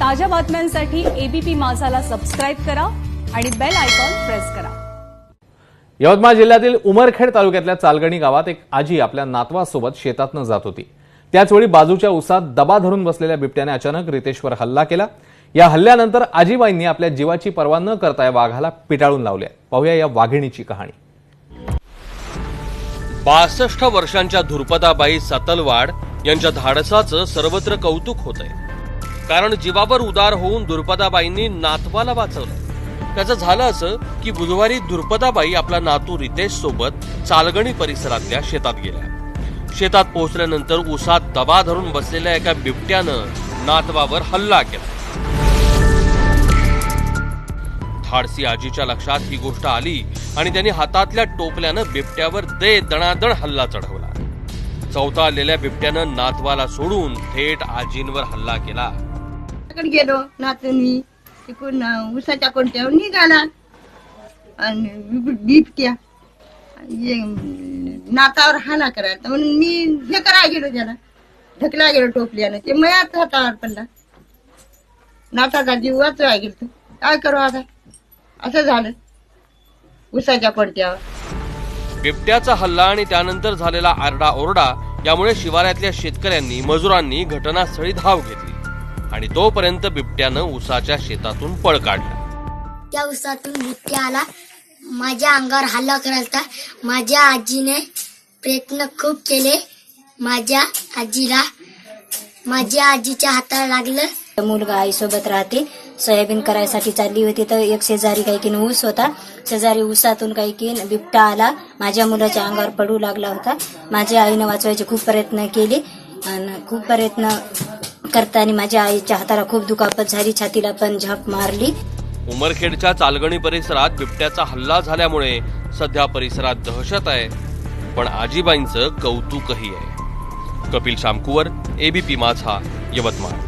ताज्या बातम्यांसाठी ABP माझाला subscribe करा आणि बेल आयकॉन प्रेस करा. यवतमाळ जिल्ह्यातील उमरखेड तालुक्यातल्या चालगणी गावात एक आजी आपल्या नातवासोबत शेतातनं जात होती. त्याचवेळी बाजूच्या उसात दबा धरून बसलेल्या बिबट्याने अचानक रितेशवर हल्ला केला. या हल्ल्यानंतर आजीबाईंनी आपल्या जीवाची पर्वा न करता या वाघाला पिटाळून लावले पाहूया या वाघिणीची कहाणी. बासष्ट वर्षांच्या धुरपदाबाई सतलवाड यांच्या धाडसाचं सर्वत्र कौतुक होत आहे कारण जीवावर उदार होऊन दुर्पदाबाईंनी नातवाला वाचवलं. त्याचं झालं असं की बुधवारी दुर्पदाबाई आपला नातू रितेश सोबत चालगणी परिसरातल्या शेतात गेल्या. शेतात पोहोचल्यानंतर उसात दबा धरून बसलेल्या एका बिबट्यानं नातवावर हल्ला केला. धाडसी आजीच्या लक्षात ही गोष्ट आली आणि त्यांनी हातातल्या टोपल्यानं बिबट्यावर दे दणादण हल्ला चढवला. चौथा आलेल्या बिबट्यानं नातवाला सोडून थेट आजींवर हल्ला केला. कडे गेलो? नातून मी तिकडून उसाच्या कोणत्यावर निघाला. आणि बिबट्या ये, अं, नातावर हाना करायला. म्हणून मी हे करायला गेलो त्याला. ढकला गेलो टोपल्यानं. ते मयात हातावर पडला. नाताचा जीव वाचवायला गेलो काय करू आता? असं झालं. उसाच्या कोणत्यावर बिबट्याचा हल्ला आणि त्यानंतर झालेला आरडा ओरडा यामुळे शिवारातल्या शेतकऱ्यांनी मजुरांनी घटनास्थळी धाव घेतली. आणि तोपर्यंत बिबट्यानं उसाच्या शेतातून पळ काढला. त्या उसातून बिबट्या आला. माझ्या अंगावर हल्ला करायचा माझ्या आजीने प्रयत्न खूप केले. माझ्या आजीला माझ्या आजीच्या हाताला लागलं. मुलगा आईसोबत राहते सोयाबीन करायसाठी चालली होती. तर एक शेजारी काही की ऊस होता. शेजारी ऊसातून काही की बिबटा आला. माझ्या मुलाच्या अंगावर पडू लागला होता. माझ्या आईनं वाचवायचे खूप प्रयत्न केले. आणि खूप प्रयत्न करताना माझ्या आईच्या हाताला खूप दुखापत झाली छातीला पण झप मारली. उमरखेडच्या चालगणी परिसरात बिबट्याचा हल्ला झाल्यामुळे सध्या परिसरात दहशत आहे पण आजीबाईंचं कौतुकही आहे. कपिल शामकुवर एबीपी माझा यवतमाळ.